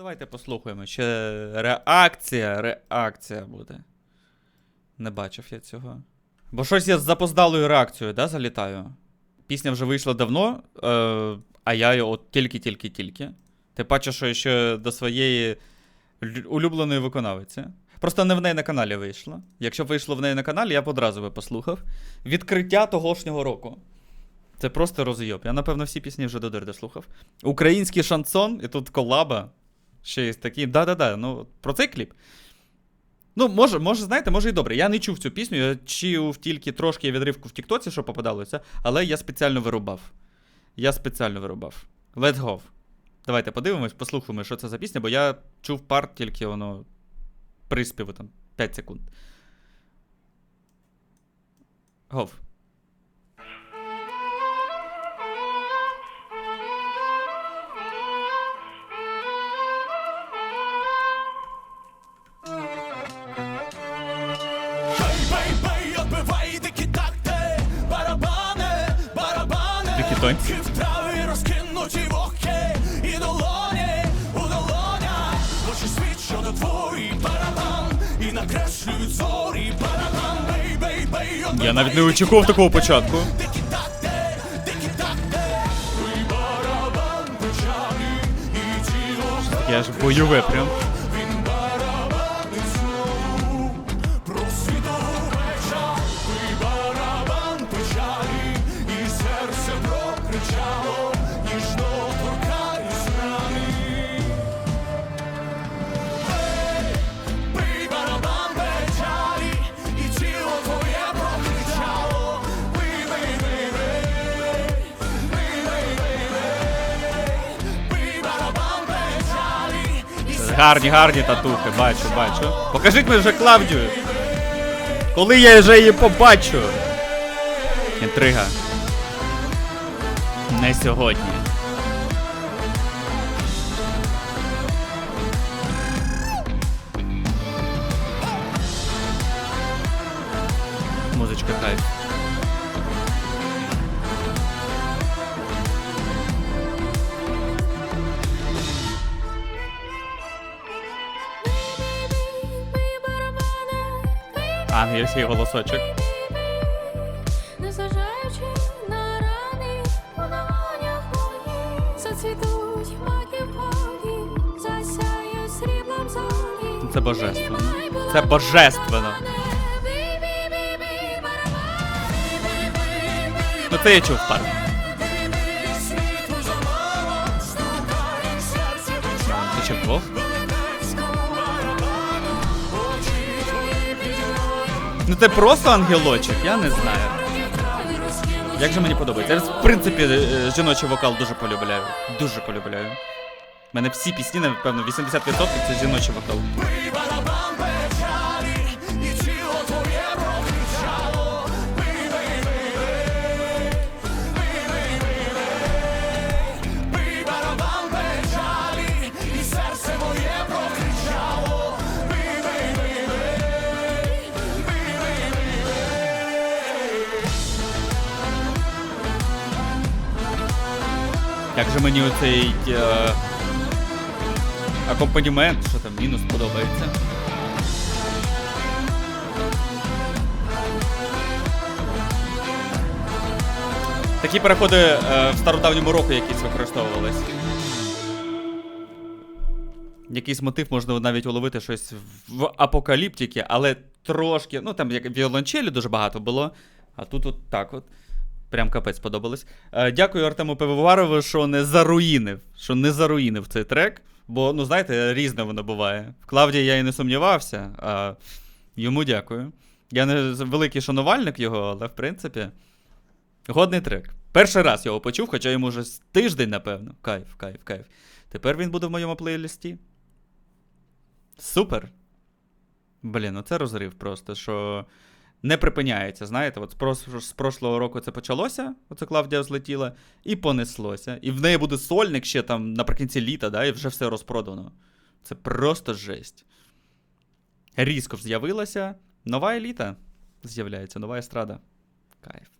давайте послухаємо. Ще реакція, реакція буде. Не бачив я цього. Бо щось я з запоздалою реакцією, да, залітаю. Пісня вже вийшла давно, е, а я її от тільки-тільки-тільки. Ти бачиш, що ще до своєї улюбленої виконавиці. Просто не в неї на каналі вийшло. Якщо б вийшло в неї на каналі, я б одразу би послухав. Відкриття тогошнього року. Це просто розйоб. Я, напевно, всі пісні вже до дирди слухав. Український шансон, і тут колаба. Ще є такі. Да-да-да. Ну, про цей кліп. Ну, може, може, знаєте, може і добре. Я не чув цю пісню, я чув тільки трошки відривку в Тіктоці, що попадалося, але я спеціально вирубав. Я спеціально вирубав. Let's go. Давайте подивимось, послухаємо, що це за пісня, бо я чув парт тільки воно приспіву там 5 секунд. Гов. Готовий. Я навіть не очікував такого початку. Я ж бойове прям. Гарні, гарні татухи, бачу, бачу. Покажіть мені вже Клавдію. Коли я вже її побачу. Інтрига. Не сьогодні. Ангельський голосочок. Незважаючи на рани у долонях моїх, зацвітуть маки полі, засяють сріблом зорі. Це божественно. Це божественно. Ну це я чув пару. Це ще Ну це просто ангелочок, я не знаю. Як же мені подобається. Я, в принципі, е, жіночий вокал дуже полюбляю. Дуже полюбляю. У мене всі пісні, напевно, 80% це жіночий вокал. Як же мені оцей е, акомпанімент, що там мінус подобається. Такі переходи е, в стародавньому року якісь використовувались. Якийсь мотив можна навіть уловити щось в апокаліптики, але трошки. Ну там як віолончелі дуже багато було, а тут от так от. Прям капець сподобалось. Е, дякую Артему Пивоварову, що не заруїнив, що не заруїнив цей трек. Бо, ну знаєте, різне воно буває. В Клавдії я і не сумнівався, а йому дякую. Я не великий шанувальник його, але в принципі. Годний трек. Перший раз його почув, хоча йому вже тиждень, напевно. Кайф, кайф, кайф. Тепер він буде в моєму плейлисті. Супер. Блін, ну це розрив просто, що не припиняється. Знаєте, от з, прошлого року це почалося, оце Клавдія злетіла, і понеслося. І в неї буде сольник ще там наприкінці літа, да, і вже все розпродано. Це просто жесть. Різко з'явилася. Нова еліта з'являється, нова естрада. Кайф.